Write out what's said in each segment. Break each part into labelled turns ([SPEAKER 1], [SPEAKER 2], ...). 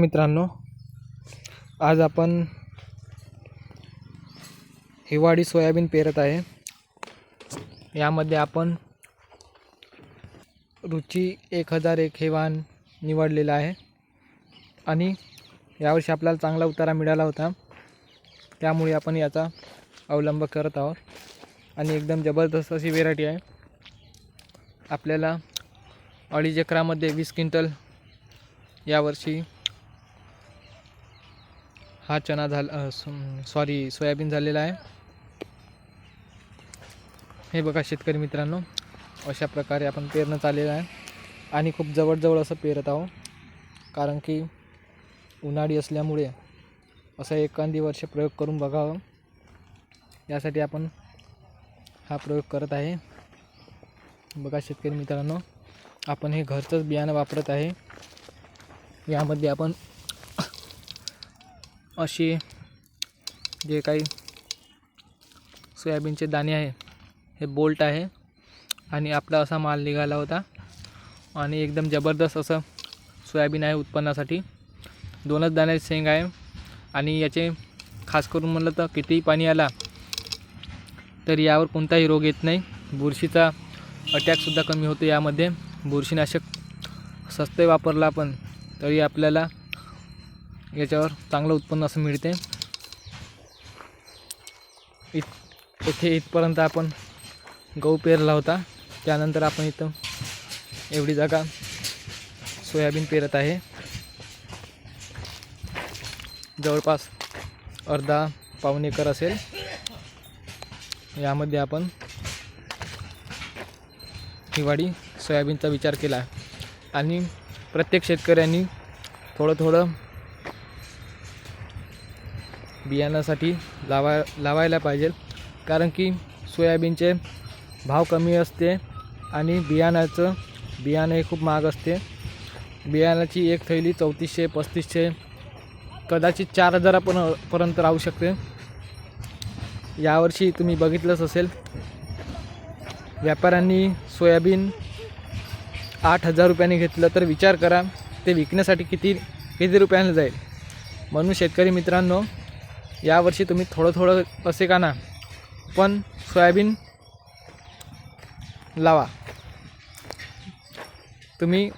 [SPEAKER 1] मित्रांनो आज आपण हिवाळी सोयाबीन पेरत आहे. यामध्ये आपण रुची एक हजार एक हे वाहन निवडलेलं आहे. आणि यावर्षी आपल्याला चांगला उतारा मिळाला होता. त्यामुळे आपण याचा अवलंब करत आहोत. आणि एकदम जबरदस्त अशी व्हेरायटी आहे. आपल्याला अडीच एकरामध्ये वीस क्विंटल यावर्षी हा चना झाला सॉरी सोयाबीन झालेला आहे. हे बघा शेतकरी मित्रांनो अशा प्रकारे आपण पेरणं चाललेलं आहे. आणि खूप जवळजवळ असं पेरत आहो कारण की उन्हाळी असल्यामुळे असं एखादी वर्ष प्रयोग करून बघावं. यासाठी आपण हा प्रयोग करत आहे. बघा शेतकरी मित्रांनो आपण हे घरचंच बियाणं वापरत आहे. यामध्ये आपण अशी जे काही सोयाबीनचे दाणे आहे हे बोल्ट आहे आणि आपला असा माल निघाला होता. आणि एकदम जबरदस्त असं सोयाबीन आहे उत्पन्नासाठी. दोनच दाण्याचे शेंग आहे आणि याचे खास करून म्हणलं तर कितीही पाणी आला तर यावर कोणताही रोग येत नाही. बुरशीचा अटॅकसुद्धा कमी होतो यामध्ये. बुरशीनाशक स्वस्त वापरला आपण तरी आपल्याला याच्यावर चांगलं उत्पन्न असं मिळते. इत इथे इथपर्यंत आपण गहू पेरला होता. त्यानंतर आपण इथं एवढी जागा सोयाबीन पेरत आहे. जवळपास अर्धा पाऊण एकर असेल. यामध्ये आपण हिवाळी सोयाबीनचा विचार केला. आणि प्रत्येक शेतकऱ्यांनी थोडं थोडं बियाण्यासाठी लावा लावायला पाहिजे. कारण की सोयाबीनचे भाव कमी असते आणि बियाण्याचं बियाणे खूप महाग असते. बियाण्याची एक थैली चौतीसशे पस्तीसशे कदाचित चार हजारापण पर्यंत राहू शकते. यावर्षी तुम्ही बघितलंच असेल व्यापाऱ्यांनी सोयाबीन आठ हजार रुपयांनी घेतलं तर विचार करा ते विकण्यासाठी किती किती रुपयांना जाईल. म्हणून शेतकरी मित्रांनो यावर्षी तुम्ही थोडं थोडं असे का ना पण सोयाबीन लावा. तुम्ही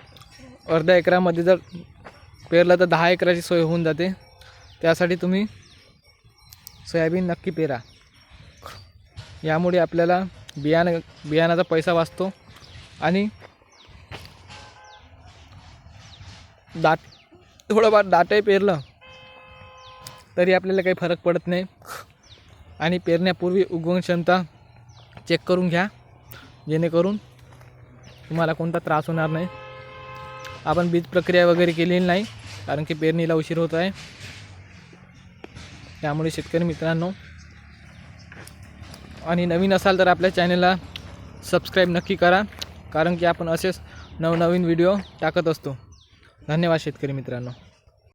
[SPEAKER 1] अर्ध्या एकरामध्ये जर पेरलं तर दहा एकराची सोय होऊन जाते. त्यासाठी तुम्ही सोयाबीन नक्की पेरा. यामुळे आपल्याला बियाणं बियाणाचा पैसा वाचतो आणि दाट थोडंफार दाटही पेरलं तरी आपल्याला काही फरक पडत नाही. आणि पेरण्यापूर्वी उगवण क्षमता चेक करून घ्या. जेणेकरून तुम्हाला कोणता त्रास होणार नाही. आपण बीज प्रक्रिया वगैरे केलेली नाही कारण की पेरणीला उशीर होत आहे. त्यामुळे शेतकरी मित्रांनो आणि नवीन असाल तर आपल्या चॅनलला सबस्क्राईब नक्की करा कारण की आपण असेच नवनवीन व्हिडिओ टाकत असतो. धन्यवाद शेतकरी मित्रांनो.